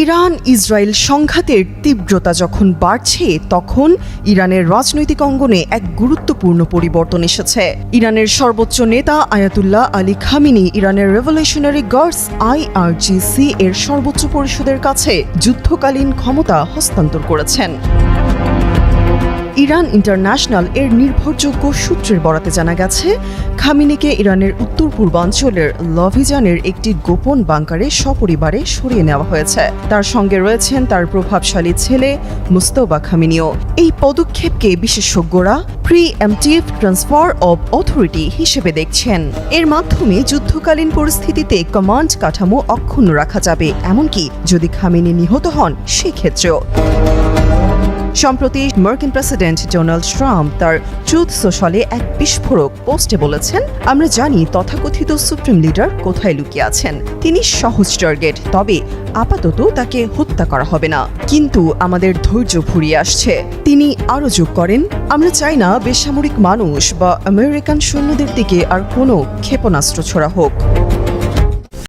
Iran Israel সংঘাতের তীব্রতা যখন বাড়ছে, তখন ইরানের রাজনৈতিক অঙ্গনে এক গুরুত্বপূর্ণ পরিবর্তন এসেছে। ইরানের সর্বোচ্চ নেতা আয়াতুল্লাহ আলী খামিনি ইরানের রেভলিউশনারি গার্ডস আইআরজিসি এর সর্বোচ্চ পরিষদের কাছে যুদ্ধকালীন ক্ষমতা হস্তান্তর করেছেন। ইরান ইন্টারন্যাশনাল এর নির্ভরযোগ্য সূত্রের বরাতে জানা গেছে, খামিনিকে ইরানের উত্তর পূর্বাঞ্চলের লভিজানের একটি গোপন বাংকারে সপরিবারে সরিয়ে নেওয়া হয়েছে। তার সঙ্গে রয়েছেন তার প্রভাবশালী ছেলে মুস্তফা খামিনিও। এই পদক্ষেপকে বিশেষজ্ঞরা preemptive transfer of authority হিসেবে দেখছেন। এর মাধ্যমে যুদ্ধকালীন পরিস্থিতিতে কমান্ড কাঠামো অক্ষুণ্ণ রাখা যাবে। এমনকি যদি খামিনি নিহত হন, সেক্ষেত্রেও। সম্প্রতি মার্কিন প্রেসিডেন্ট ডোনাল্ড ট্রাম্প তার ট্রুথ সোশ্যালে এক বিস্ফোরক পোস্টে বলেছেন, আমরা জানি তথাকথিত সুপ্রিম লিডার কোথায় লুকিয়ে আছেন। তিনি সহজ টার্গেট, তবে আপাতত তাকে হত্যা করা হবে না। কিন্তু আমাদের ধৈর্য ফুরিয়ে আসছে। তিনি আরও যোগ করেন, আমরা চাই না বেসামরিক মানুষ বা আমেরিকান সৈন্যদের দিকে আর কোনো ক্ষেপণাস্ত্র ছোড়া হোক।